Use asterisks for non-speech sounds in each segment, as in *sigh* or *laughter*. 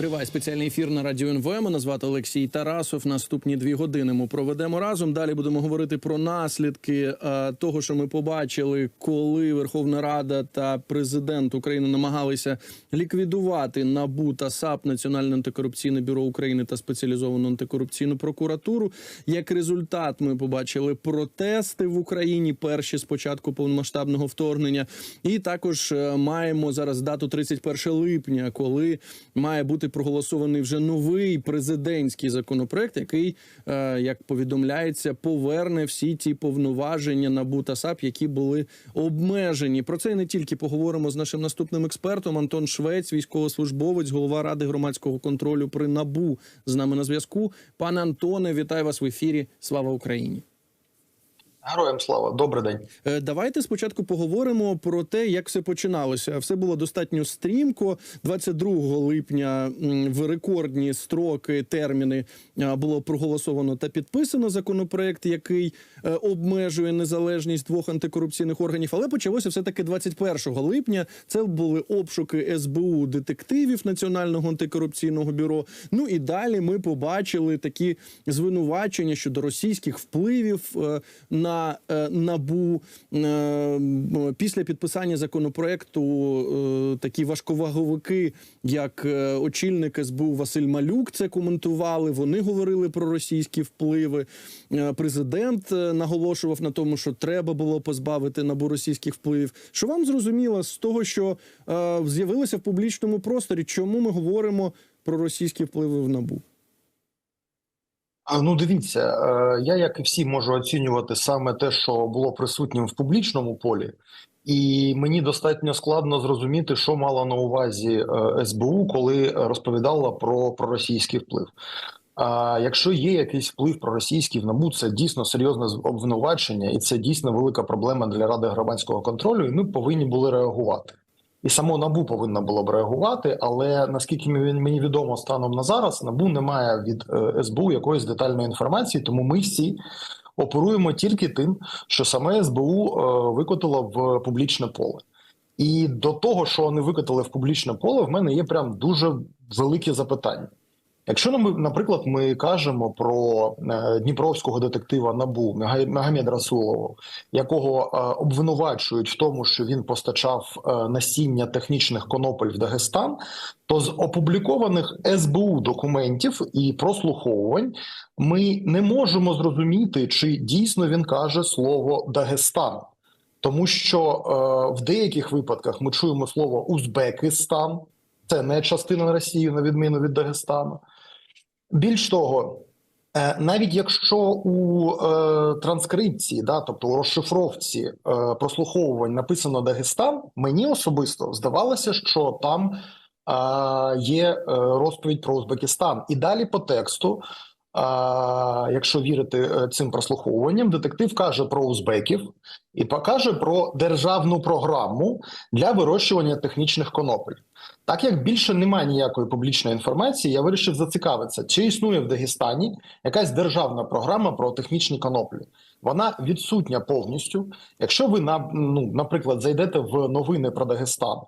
Триває спеціальний ефір на радіо НВ. Мене звати Олексій Тарасов. Наступні дві години ми проведемо разом. Далі будемо говорити про наслідки е, того, що ми побачили, коли Верховна Рада та президент України намагалися ліквідувати НАБУ та САП Національне антикорупційне бюро України та спеціалізовану антикорупційну прокуратуру. Як результат, ми побачили протести в Україні. Перші з початку повномасштабного вторгнення, і також е, маємо зараз дату 31 липня, коли має бути проголосований вже новий президентський законопроект, який, е, як повідомляється, поверне всі ті повноваження НАБУ та САП, які були обмежені. Про це і не тільки поговоримо з нашим наступним експертом. Антон Швець, військовослужбовець, голова ради громадського контролю при НАБУ, з нами на зв'язку. Пане Антоне, вітаю вас в ефірі. Слава Україні! Героям слава, добрий день. Е, Давайте спочатку поговоримо про те, як все починалося. Все було достатньо стрімко. 22 липня в рекордні строки терміни було проголосовано та підписано законопроект, який е, обмежує незалежність двох антикорупційних органів. Але почалося все таки 21 липня. Це були обшуки СБУ детективів Національного антикорупційного бюро. Ну і далі ми побачили такі звинувачення щодо російських впливів е, на е, набу Е, після підписання законопроекту. е, Такі важковаговики, як очільник СБУ Василь Малюк, це коментували. Вони говорили про російські впливи. Президент наголошував на тому, що треба було позбавити набу російських впливів. Що вам зрозуміло з того, що з'явилося в публічному просторі? Чому ми говоримо про російські впливи в набу? Ну, дивіться, е, я, як і всі, можу оцінювати саме те, що було присутнім в публічному полі, і мені достатньо складно зрозуміти, що мала на увазі е, СБУ, коли розповідала про, про російський вплив. А якщо є якийсь вплив проросійський в НАБУ, це дійсно серйозне обвинувачення, і це дійсно велика проблема для Ради громадського контролю, і ми повинні були реагувати. І само НАБУ повинно було б реагувати, але наскільки мені відомо станом на зараз, НАБУ не має від е, СБУ якоїсь детальної інформації, тому ми всі оперуємо тільки тим, що саме СБУ е, викотило в публічне поле. І до того, що вони викотили в публічне поле, в мене є прям дуже великі запитання. Якщо ми, наприклад, ми кажемо про е, дніпровського детектива Набу Магомеда Расулова, якого е, обвинувачують в тому, що він постачав е, насіння технічних конопель в Дагестан, то з опублікованих СБУ документів і прослуховувань ми не можемо зрозуміти, чи дійсно він каже слово Дагестан. Тому що в деяких випадках ми чуємо слово Узбекистан, це не частина Росії, на відміну від Дагестану. Більш того, е, навіть якщо у е, транскрипції, да, тобто у розшифровці е, прослуховувань написано Дагестан, мені особисто здавалося, що там є розповідь про Узбекистан. І далі по тексту, якщо вірити е, цим прослуховуванням, детектив каже про узбеків і покаже про державну програму для вирощування технічних конопель. Так як більше немає ніякої публічної інформації, я вирішив зацікавитися, чи існує в Дагестані якась державна програма про технічні коноплі. Вона відсутня повністю. Якщо ви на ну, наприклад, зайдете в новини про Дагестан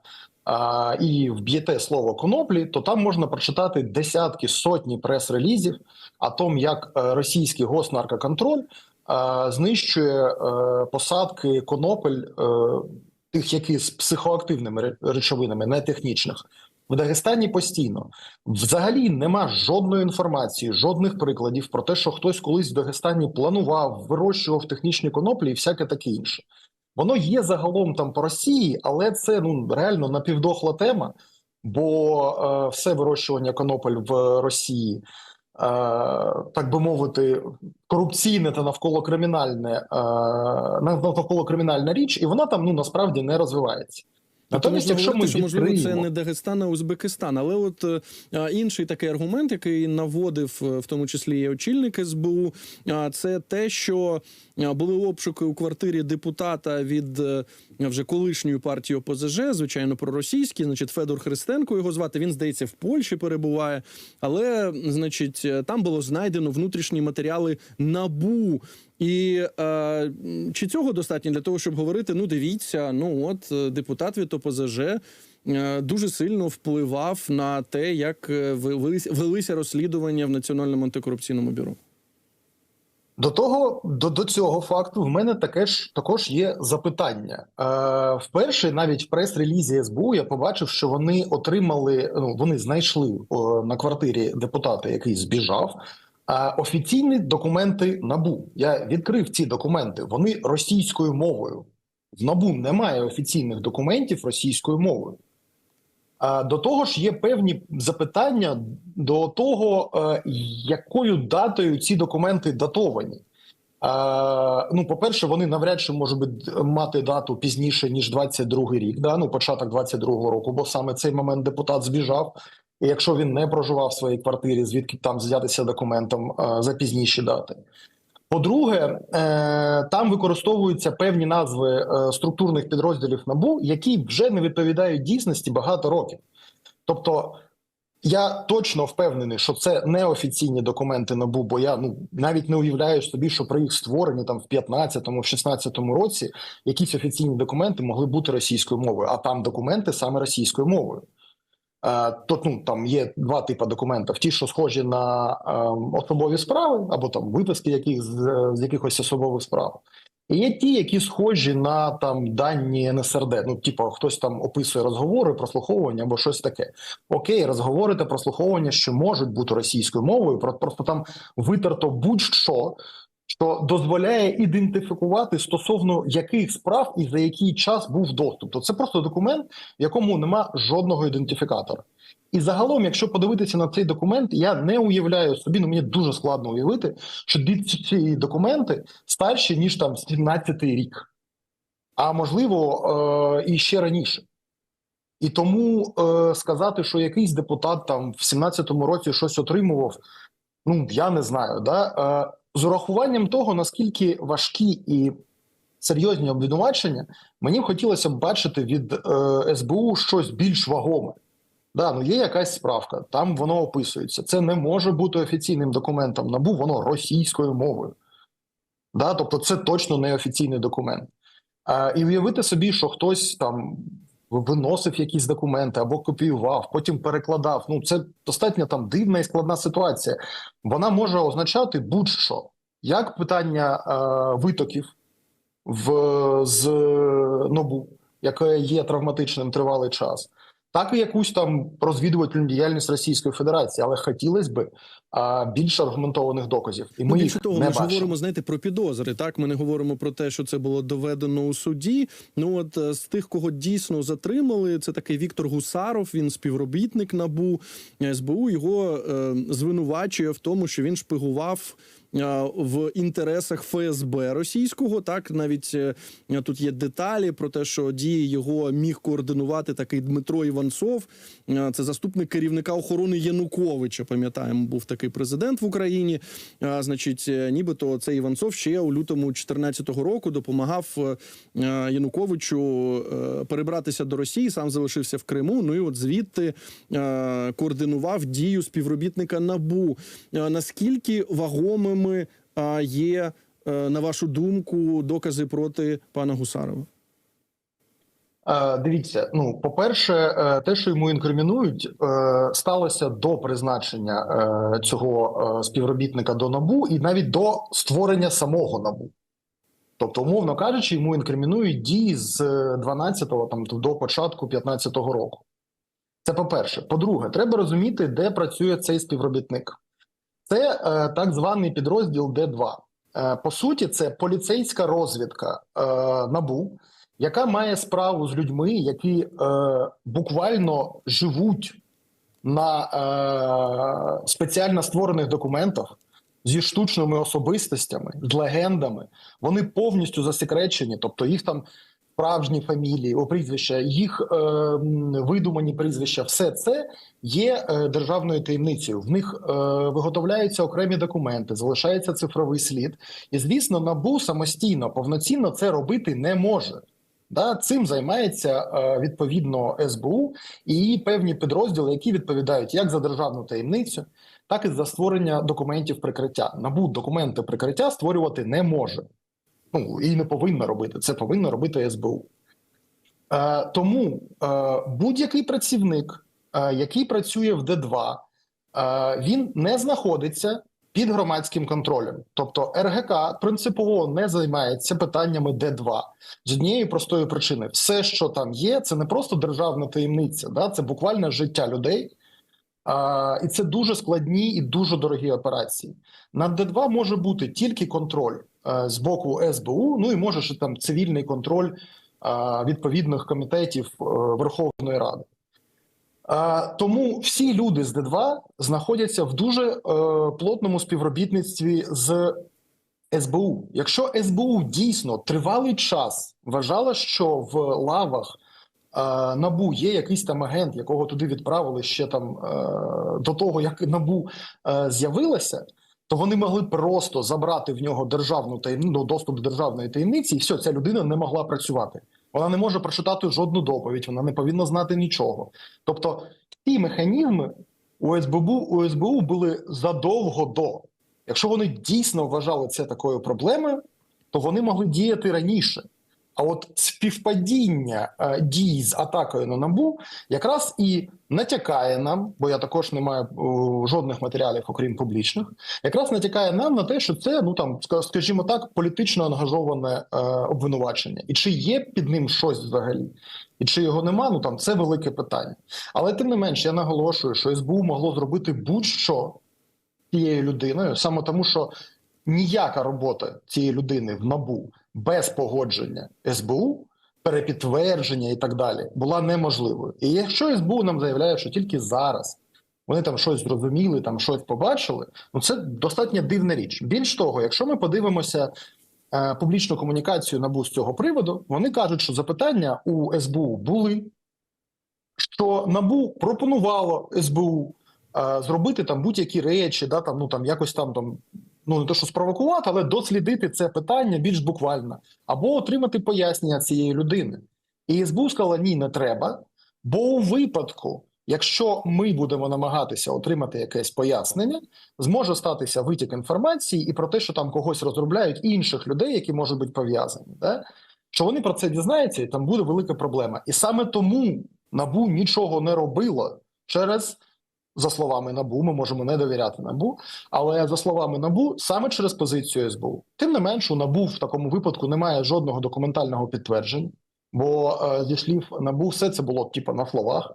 а, і вб'єте слово коноплі, то там можна прочитати десятки сотні прес-релізів о том, як е, російський госнаркоконтроль е, знищує е, посадки конопель. Тих, які з психоактивними речовинами, не технічних, в Дагестані постійно взагалі нема жодної інформації, жодних прикладів про те, що хтось колись в Дагестані планував, вирощував технічні коноплі і всяке таке інше. Воно є загалом там по Росії, але це ну реально напівдохла тема, бо е, все вирощування конопель в Росії, е, так би мовити, корупційне та навколо кримінальне, е, навколо кримінальна річ, і вона там ну насправді не розвивається. Натомість, якщо говорити, ми що можливо це не Дагестан, а Узбекистан. Але от е, а, інший такий аргумент, який наводив е, в тому числі і очільник СБУ, а, це те, що були обшуки у квартирі депутата від е, вже колишньої партії ОПЗЖ, звичайно, проросійський. Значить, Федор Христенко його звати. Він здається в Польщі перебуває. Але, значить, там було знайдено внутрішні матеріали набу. І е, чи цього достатньо для того, щоб говорити: ну дивіться, ну от депутат від ОПЗЖ е, дуже сильно впливав на те, як е, велися розслідування в Національному антикорупційному бюро. До того до, до цього факту в мене таке ж також є запитання. Е, вперше, навіть в прес-релізі СБУ, я побачив, що вони отримали. Ну вони знайшли о, на квартирі депутата, який збіжав. е, Офіційні документи набу. Я відкрив ці документи. Вони російською мовою. В набу немає офіційних документів російською мовою. А До того ж, є певні запитання до того, е, якою датою ці документи датовані. Е, Ну, по-перше, вони навряд чи можуть мати дату пізніше ніж 22 рік, да? ну, початок 22 року, бо саме цей момент депутат збіжав. І якщо він не проживав в своїй квартирі, звідки там взятися документом е, за пізніші дати. По-друге, е, там використовуються певні назви е, структурних підрозділів НАБУ, які вже не відповідають дійсності багато років. Тобто, я точно впевнений, що це не офіційні документи НАБУ, бо я ну навіть не уявляю собі, що при їх створенні там в 15-му, в 16-му році якісь офіційні документи могли бути російською мовою, а там документи саме російською мовою. Е, То ну там є два типи документів: ті, що схожі на е, особові справи, або там виписки яких з, з якихось особових справ. І є ті, які схожі на там дані НСРД. Ну, типу, хтось там описує розговори, прослуховування або щось таке. Окей, розговори та прослуховування, що можуть бути російською мовою, про- просто там витерто будь-що, що дозволяє ідентифікувати стосовно яких справ і за який час був доступ. То це просто документ, в якому нема жодного ідентифікатора. І загалом, якщо подивитися на цей документ, я не уявляю собі, ну мені дуже складно уявити, що ці документи старші ніж там 17-й рік, а можливо е- і ще раніше. І тому е- сказати, що якийсь депутат там в 17-му році щось отримував, ну я не знаю. Да? Е- з урахуванням того, наскільки важкі і серйозні обвинувачення, мені хотілося б бачити від е, СБУ щось більш вагоме. Да, ну є якась справка, там воно описується. Це не може бути офіційним документом НАБУ, воно російською мовою. Да, тобто це точно не офіційний документ. А, і уявити собі, що хтось там виносив якісь документи або копіював, потім перекладав. Ну, це достатньо там дивна і складна ситуація. Вона може означати будь-що, як питання е, витоків в, з НОБУ, яке є травматичним тривалий час, так і якусь там розвідувальну діяльність Російської Федерації, але хотілося б а, більш аргументованих доказів, і ми Ну, їх того, не ми ж говоримо, знаєте, про підозри. Так, ми не говоримо про те, що це було доведено у суді. Ну от е, з тих, кого дійсно затримали, це такий Віктор Гусаров. Він співробітник набу СБУ. Його е, звинувачує в тому, що він шпигував. Е, В інтересах ФСБ російського так навіть е, тут є деталі про те, що дії його міг координувати такий Дмитро Іванцов. Е, Це заступник керівника охорони Януковича. Пам'ятаємо, був такий президент в Україні. Значить, нібито цей Іванцов ще у лютому 2014 року допомагав Януковичу перебратися до Росії. Сам залишився в Криму. Ну і от звідти координував дію співробітника Набу. Наскільки вагомими е, є, е, на вашу думку, докази проти пана Гусарова? Е, Дивіться, ну по-перше, е, те, що йому інкримінують, сталося до призначення цього співробітника до набу і навіть до створення самого набу. Тобто, умовно кажучи, йому інкримінують дії з 12-го там до початку 15-го року. Це по-перше. По-друге, треба розуміти, де працює цей співробітник. Це е, так званий підрозділ Д2. Е, по суті, це поліцейська розвідка е, набу, яка має справу з людьми, які буквально живуть на спеціально створених документах зі штучними особистостями, з легендами. Вони повністю засекречені, тобто їх там справжні фамілії, о, прізвища, їх е, видумані прізвища, все це є е, державною таємницею. В них е, виготовляються окремі документи, залишається цифровий слід. І звісно, набу самостійно повноцінно це робити не може. Да? Цим займається е, відповідно СБУ і певні підрозділи, які відповідають як за державну таємницю, так і за створення документів прикриття. НАБУ документи прикриття створювати не може. Ну і не повинна робити. Це повинна робити СБУ. Е, тому е, будь-який працівник, е, який працює в Д2, е, він не знаходиться під громадським контролем. Тобто РГК принципово не займається питаннями Д2 з однієї простої причини: все, що там є, це не просто державна таємниця, да? це буквально життя людей. А, і це дуже складні і дуже дорогі операції. На Д2 може бути тільки контроль е, з боку СБУ, ну і може ще там цивільний контроль е, відповідних комітетів е, Верховної Ради. Е, тому всі люди з Д2 знаходяться в дуже е, плотному співробітництві з СБУ. Якщо СБУ дійсно тривалий час вважала, що в лавах е, Набу є якийсь там агент, якого туди відправили ще там е, до того, як Набу е, з'явилася, то вони могли просто забрати в нього державну таємну ну, доступ до державної таємниці, і все, ця людина не могла працювати. Вона не може прочитати жодну доповідь, вона не повинна знати нічого. Тобто, ті механізми у СБУ, у СБУ були задовго до. Якщо вони дійсно вважали це такою проблемою, то вони могли діяти раніше. А от співпадіння е, дій з атакою на набу якраз і натякає нам, бо я також не маю о, жодних матеріалів, окрім публічних, якраз натякає нам на те, що це ну там скажімо так, політично ангажоване е, обвинувачення, і чи є під ним щось взагалі, і чи його нема, ну там це велике питання. Але тим не менш, я наголошую, що СБУ могло зробити будь-що цією людиною, саме тому, що ніяка робота цієї людини в набу без погодження СБУ, перепідтвердження і так далі була неможливою. І якщо СБУ нам заявляє, що тільки зараз вони там щось зрозуміли, там щось побачили, ну це достатньо дивна річ. Більш того, якщо ми подивимося е, публічну комунікацію НАБУ з цього приводу, вони кажуть, що запитання у СБУ були, що НАБУ пропонувало СБУ е, зробити там будь-які речі, да, там, ну там якось там там. Ну, не те, що спровокувати, але дослідити це питання більш буквально, або отримати пояснення цієї людини. І СБУ сказала, ні, не треба. Бо у випадку, якщо ми будемо намагатися отримати якесь пояснення, зможе статися витік інформації і про те, що там когось розробляють інших людей, які можуть бути пов'язані. Да? Що вони про це дізнаються, і там буде велика проблема. І саме тому набу нічого не робило через. За словами НАБУ, ми можемо не довіряти НАБУ, але за словами НАБУ, саме через позицію СБУ. Тим не менш, у НАБУ в такому випадку немає жодного документального підтвердження, бо е, зі слів НАБУ все це було типу на словах.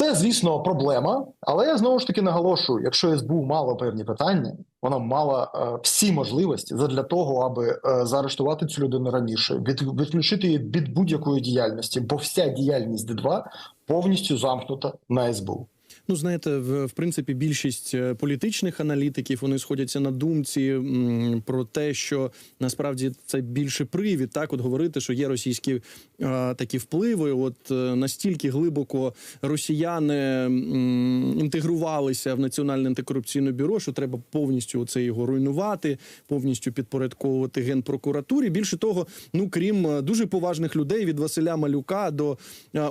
Це, звісно, проблема, але я знову ж таки наголошую: якщо СБУ мала певні питання, вона мала е, всі можливості для того, аби е, заарештувати цю людину раніше, від, відключити її від будь-якої діяльності, бо вся діяльність Д2 повністю замкнута на СБУ. Ну, знаєте, в, в принципі, більшість е, політичних аналітиків вони сходяться на думці м, про те, що насправді це більше привід, так от говорити, що є російські е, такі впливи. От е, настільки глибоко росіяни м, інтегрувалися в національне антикорупційне бюро, що треба повністю це його руйнувати, повністю підпорядковувати генпрокуратурі. Більше того, ну крім дуже поважних людей від Василя Малюка до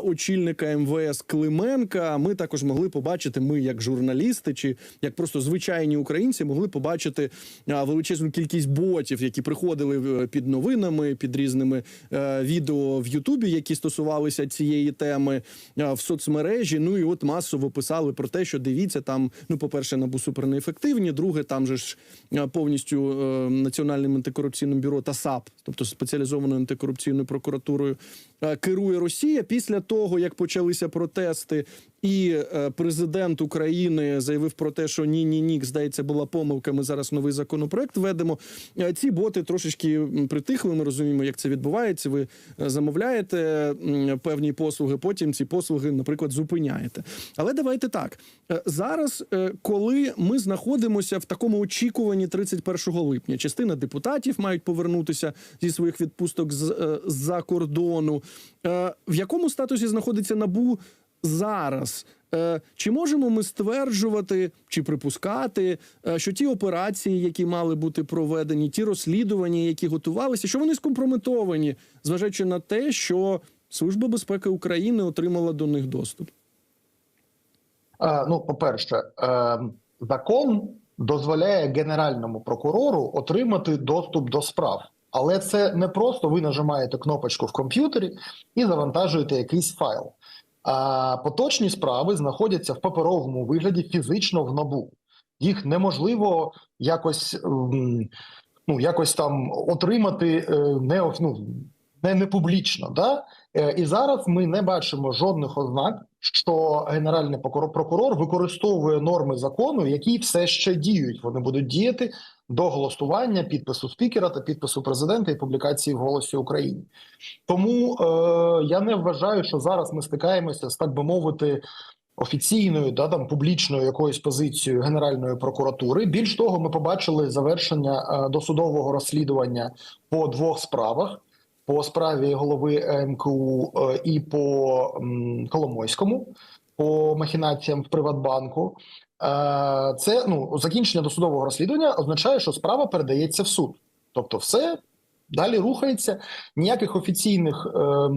очільника МВС Клименка, ми також могли побачити. Ми, як журналісти, чи як просто звичайні українці, могли побачити величезну кількість ботів, які приходили е, під новинами, під різними е, відео в Ютубі, які стосувалися цієї теми е, в соцмережі. Ну і от масово писали про те, що дивіться там. Ну, по перше, набу супер неефективні. Друге, там же ж повністю національним антикорупційним бюро та САП, тобто спеціалізованою антикорупційною прокуратурою, керує Росія. Після того як почалися протести, і е, президент України заявив про те, що ні, ні, ні, здається, була помилка. Ми зараз новий законопроект введемо. Е, Ці боти трошечки притихли. Ми розуміємо, як це відбувається. Ви е, замовляєте певні послуги, потім ці послуги, наприклад, зупиняєте. Але давайте так зараз, коли ми знаходимося в такому очікуванні 31 липня, частина депутатів мають повернутися зі своїх відпусток з з-за кордону. В якому статусі знаходиться набу? Зараз Е, Чи можемо ми стверджувати чи припускати, е, що ті операції, які мали бути проведені, ті розслідування, які готувалися, що вони скомпрометовані, зважаючи на те, що Служба безпеки України отримала до них доступ? Е, Ну, по-перше, е, закон дозволяє генеральному прокурору отримати доступ до справ. Але це не просто ви нажимаєте кнопочку в комп'ютері і завантажуєте якийсь файл. А поточні справи знаходяться в паперовому вигляді фізично в набу. Їх неможливо якось, ем, ну, якось там отримати е, не, ну, не, не публічно. Да? Е, І зараз ми не бачимо жодних ознак, що генеральний прокурор, використовує норми закону, які все ще діють. Вони будуть діяти до голосування, підпису спікера та підпису президента і публікації в голосі України. Тому е, я не вважаю, що зараз ми стикаємося з так би мовити. Офіційною да там публічною якоюсь позицією Генеральної прокуратури. Більш того, ми побачили завершення е, досудового розслідування по двох справах: по справі голови МКУ е, і по Коломойському, по махінаціям в Приватбанку. Е, Це ну закінчення досудового розслідування означає, що справа передається в суд. Тобто, все далі рухається. Ніяких офіційних е,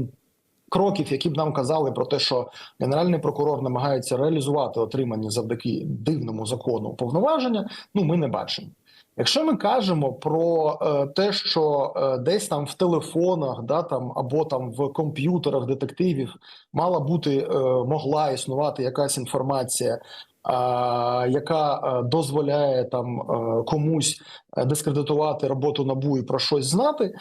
кроків, які б нам казали про те, що генеральний прокурор намагається реалізувати отримані завдяки дивному закону повноваження. Ну ми не бачимо. Якщо ми кажемо про е, те, що е, десь там в телефонах, да там або там в комп'ютерах детективів мала бути е, могла існувати якась інформація, яка дозволяє там комусь дискредитувати роботу НАБУ і про щось знати.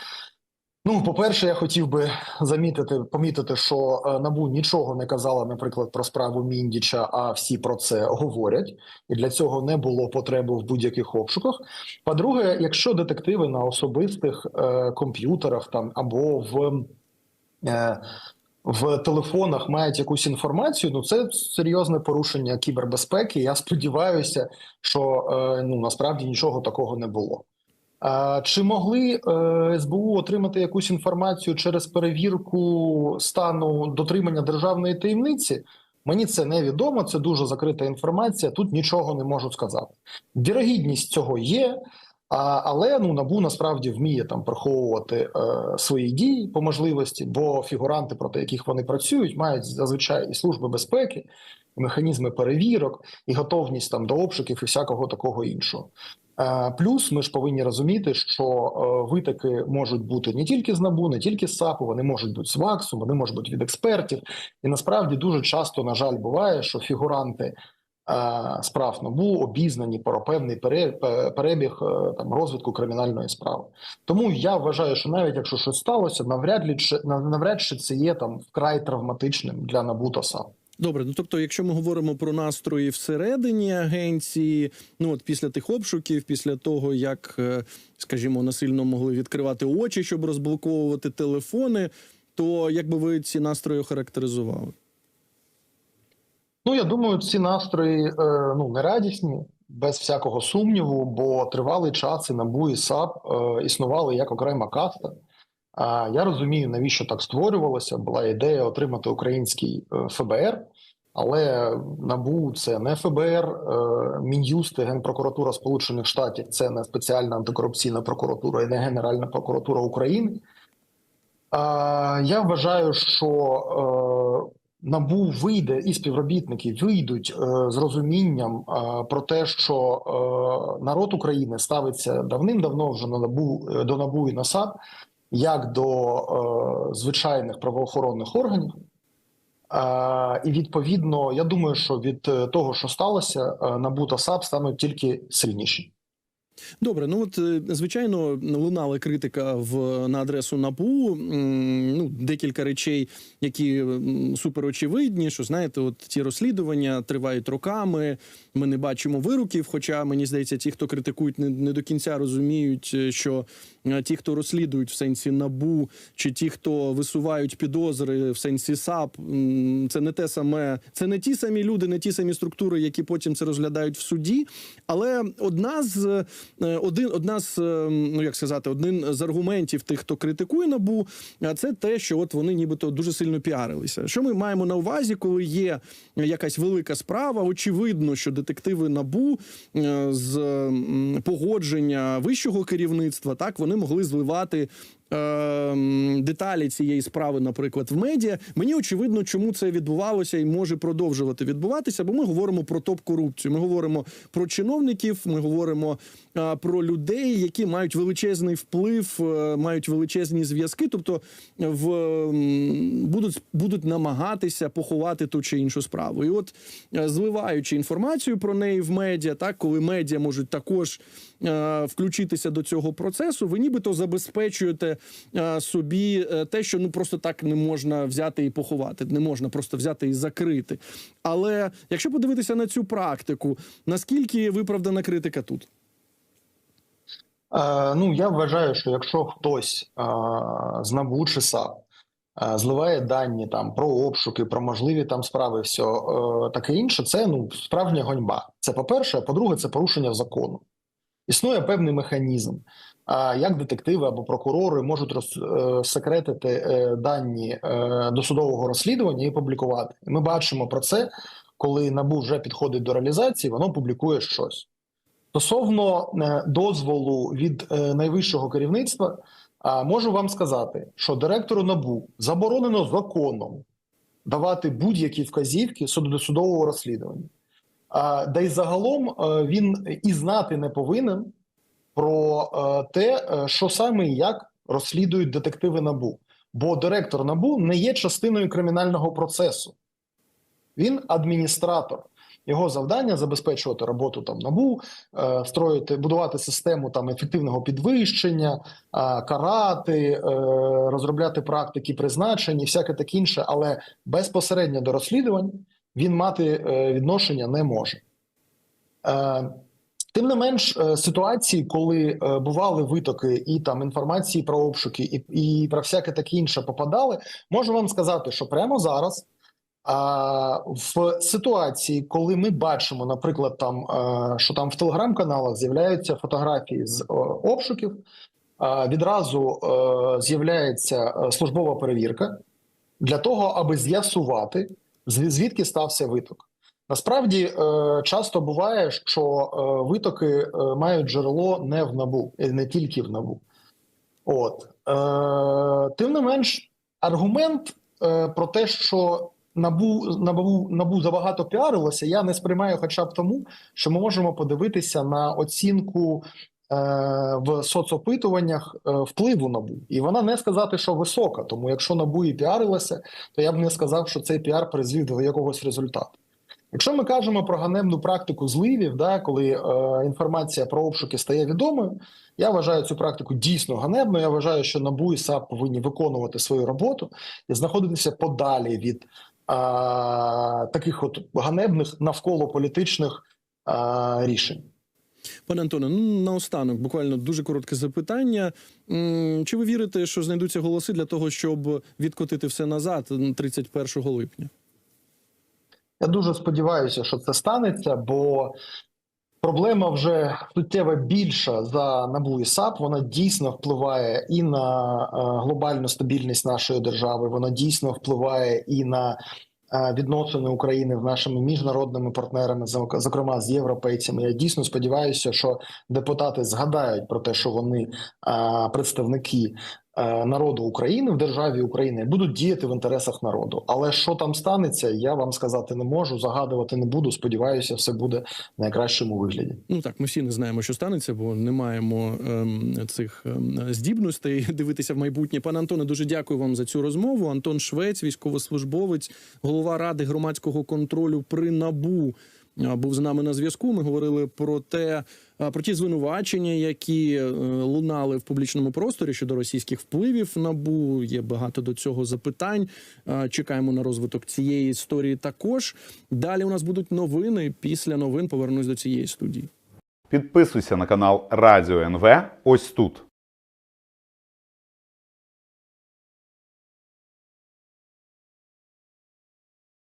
Ну, по-перше, я хотів би замітити, помітити, що е, набу нічого не казала, наприклад, про справу Міндіча, а всі про це говорять, і для цього не було потреби в будь-яких обшуках. По-друге, якщо детективи на особистих е, комп'ютерах там або в е, в телефонах мають якусь інформацію, ну це серйозне порушення кібербезпеки. Я сподіваюся, що е, ну насправді нічого такого не було. Чи могли е, СБУ отримати якусь інформацію через перевірку стану дотримання державної таємниці? Мені це невідомо, це дуже закрита інформація. Тут нічого не можу сказати. Вірогідність цього є, але ну набу насправді вміє там приховувати е, свої дії по можливості, бо фігуранти, проти яких вони працюють, мають зазвичай і служби безпеки, механізми перевірок, і готовність там до обшуків і всякого такого іншого. Е, Плюс ми ж повинні розуміти, що е, витоки можуть бути не тільки з набу, не тільки з САПу, вони можуть бути з ВАКСу, вони можуть бути від експертів. І насправді дуже часто, на жаль, буває, що фігуранти е, справ набу обізнані про певний перебіг там розвитку кримінальної справи. Тому я вважаю, що навіть якщо щось сталося, навряд ли навряд чи це є там вкрай травматичним для набу та САП. Добре, ну тобто, якщо ми говоримо про настрої всередині агенції, ну от після тих обшуків, після того як, е, скажімо, насильно могли відкривати очі, щоб розблоковувати телефони, то як би ви ці настрої охарактеризували? Ну, я думаю, ці настрої е, ну не радісні, без всякого сумніву, бо тривалий час і НАБУ і САП е, існували як окрема каста. А я розумію, навіщо так створювалося. Була ідея отримати український е, ФБР, але НАБУ це не ФБР, е, Мін'юст Генпрокуратура Сполучених Штатів це не спеціальна антикорупційна прокуратура і не Генеральна прокуратура України. Я вважаю, що е, НАБУ вийде і співробітники вийдуть з розумінням про те, що народ України ставиться давним-давно вже на НАБУ до НАБУ і на САП, як до е, звичайних правоохоронних органів. Е, і відповідно, я думаю, що від е, того, що сталося, е, НАБУ САП стануть тільки сильніші. Добре, ну от е, звичайно лунала критика в на адресу НАБУ. Ну, декілька речей, які суперочевидні, що знаєте, от ті розслідування тривають роками. Ми не бачимо вироків. Хоча мені здається, ті, хто критикують, не, не до кінця розуміють, е, що е, ті, хто розслідують в сенсі НАБУ, чи ті, хто висувають підозри в сенсі САП, це не те саме, це не ті самі люди, не ті самі структури, які потім це розглядають в суді. Але одна з один одна з е, ну як сказати, один з аргументів тих, хто критикує набу, це те, що от вони нібито дуже сильно піарилися. Що ми маємо на увазі, коли є якась велика справа? Очевидно, що детективи набу е, з погодження вищого керівництва так вони могли зливати. Е, Деталі цієї справи, наприклад, в медіа мені очевидно, чому це відбувалося і може продовжувати відбуватися, бо ми говоримо про топ-корупцію. Ми говоримо про чиновників, ми говоримо а, про людей, які мають величезний вплив, е, мають величезні зв'язки, тобто в м, будуть, будуть намагатися поховати ту чи іншу справу. І от е, зливаючи інформацію про неї в медіа, так коли медіа можуть також е, включитися до цього процесу, ви нібито забезпечуєте е, собі е, те, що ну просто так не можна взяти і поховати, не можна просто взяти і закрити. Але якщо подивитися на цю практику, наскільки виправдана критика тут? Е, ну, я вважаю, що якщо хтось е, з НАБУ чи САП е, зливає дані там про обшуки, про можливі там справи, все е, таке інше, це ну справжня гоньба. Це по-перше, а по-друге, це порушення закону. Існує певний механізм, як детективи або прокурори можуть розсекретити е, дані е, досудового розслідування і публікувати. Ми бачимо про це, коли НАБУ вже підходить до реалізації, воно публікує щось. Стосовно е, дозволу від е, найвищого керівництва, можу вам сказати, що директору НАБУ заборонено законом давати будь-які вказівки щодо досудового розслідування. А, Да й загалом е, він і знати не повинен про е, те, е, що саме і як розслідують детективи НАБУ. Бо директор НАБУ не є частиною кримінального процесу. Він адміністратор. Його завдання забезпечувати роботу там набу, е, строїти, будувати систему там ефективного підвищення, карати, розробляти практики призначень і всяке таке інше, але безпосередньо до розслідувань він мати відношення не може. Тим не менш, е, ситуації, коли е, бували витоки і там інформації про обшуки, і, і про всяке таке інше попадали, можу вам сказати, що прямо зараз. А в ситуації, коли ми бачимо, наприклад, там е, що там в телеграм-каналах з'являються фотографії з обшуків, відразу з'являється службова перевірка для того, аби з'ясувати, звідки стався виток. Насправді е, часто буває, що е, витоки е, мають джерело не в набу, не тільки в набу. От тим не менш, аргумент про те, що набу набу набу забагато піарилося, я не сприймаю, хоча б тому, що ми можемо подивитися на оцінку. В соцопитуваннях впливу набу, і вона не сказати, що висока. Тому якщо набу і піарилася, то я б не сказав, що цей піар призвів до якогось результату. Якщо ми кажемо про ганебну практику зливів, да, коли е, інформація про обшуки стає відомою, я вважаю цю практику дійсно ганебною. Я вважаю, що НАБУ і САП повинні виконувати свою роботу і знаходитися подалі від е, таких от ганебних навколо політичних е, рішень. Пане Антоне, ну наостанок, буквально дуже коротке запитання. Чи ви вірите, що знайдуться голоси для того, щоб відкотити все назад м, 31 липня? Я дуже сподіваюся, що це станеться, бо проблема вже суттєво більша за НАБУ і САП. Вона дійсно впливає і на е, глобальну стабільність нашої держави. Вона дійсно впливає і на е, відносини України з нашими міжнародними партнерами, зок- зокрема з європейцями. Я дійсно сподіваюся, що депутати згадають про те, що вони е, представники народу України в державі України будуть діяти в інтересах народу. Але що там станеться, я вам сказати не можу, загадувати не буду. Сподіваюся, все буде в найкращому вигляді. Ну так, ми всі не знаємо, що станеться, бо не маємо ем, цих ем, здібностей *laughs* дивитися в майбутнє. Пане Антоне, дуже дякую вам за цю розмову. Антон Швець, військовослужбовець, голова ради громадського контролю при набу. А, Був з нами на зв'язку. Ми говорили про те, про ті звинувачення, які е, лунали в публічному просторі щодо російських впливів набу. Є багато до цього запитань. Чекаємо на розвиток цієї історії. Також далі у нас будуть новини. Після новин повернусь до цієї студії. Підписуйся на канал Радіо НВ ось тут.